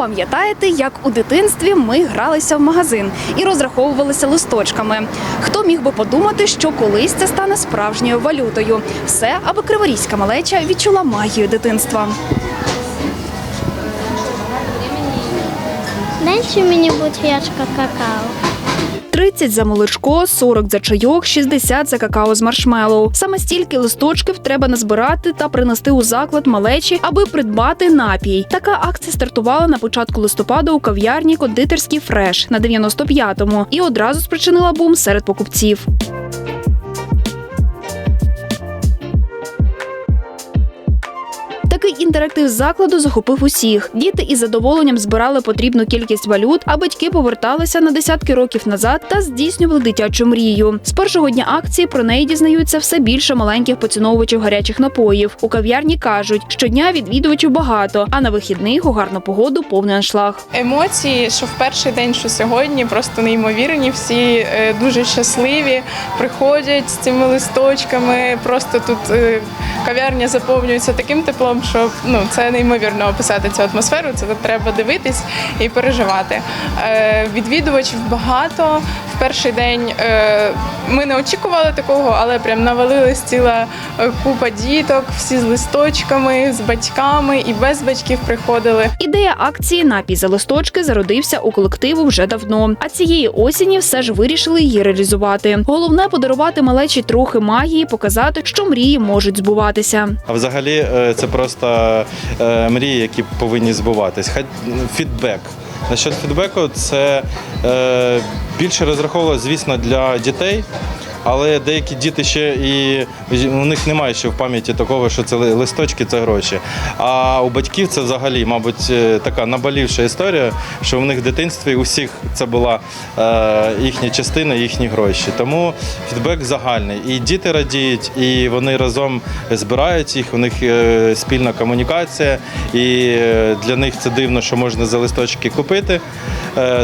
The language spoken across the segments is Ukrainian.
Пам'ятаєте, як у дитинстві ми гралися в магазин і розраховувалися листочками? Хто міг би подумати, що колись це стане справжньою валютою? Все, аби криворізька малеча відчула магію дитинства. Дайте мені будь ячка какао. 30 за молочко, 40 за чайок, 60 за какао з маршмеллоу. Саме стільки листочків треба назбирати та принести у заклад малечі, аби придбати напій. Така акція стартувала на початку листопада у кав'ярні кондитерський фреш на 95-му і одразу спричинила бум серед покупців. Такий інтерактив закладу захопив усіх. Діти із задоволенням збирали потрібну кількість валют, а батьки поверталися на десятки років назад та здійснювали дитячу мрію. З першого дня акції про неї дізнаються все більше маленьких поціновувачів гарячих напоїв. У кав'ярні кажуть, щодня відвідувачів багато, а на вихідних у гарну погоду повний аншлаг. Емоції, що в перший день, що сьогодні, просто неймовірні. Всі е, дуже щасливі, приходять з цими листочками. Просто тут е, кав'ярня заповнюється таким теплом, що ну це неймовірно описати цю атмосферу. Це треба дивитись і переживати. Е, Відвідувачів багато. В перший день е, ми не очікували такого, але прям навалилась ціла е, купа діток, всі з листочками, з батьками і без батьків приходили. Ідея акції напій за листочки зародився у колективу вже давно. А цієї осені все ж вирішили її реалізувати. Головне подарувати малечі трохи магії, показати, що мрії можуть збуватися. А взагалі е, це просто е, мрії, які повинні збуватись. Хай фідбек. Насчет фідбеку, це е, більше розраховувалося, звісно, для дітей. Але деякі діти ще і у них немає ще в пам'яті такого, що це листочки це гроші. А у батьків це взагалі, мабуть, е, така наболівша історія, що в них в дитинстві усіх це була е, їхня частина, їхні гроші. Тому фідбек загальний. І діти радіють, і вони разом збирають їх. У них е, спільна комунікація, і е, для них це дивно, що можна за листочки купити.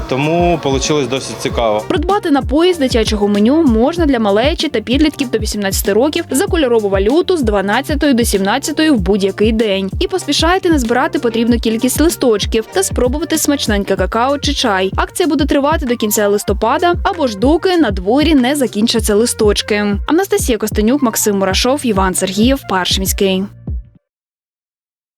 Тому вийшло досить цікаво. Придбати напої з дитячого меню можна для малечі та підлітків до 18 років за кольорову валюту з 12 до 17 в будь-який день. І поспішайте назбирати потрібну кількість листочків та спробувати смачненьке какао чи чай. Акція буде тривати до кінця листопада або ж доки на дворі не закінчаться листочки. Анастасія Костенюк, Максим Мурашов, Іван Сергієв, Паршміський.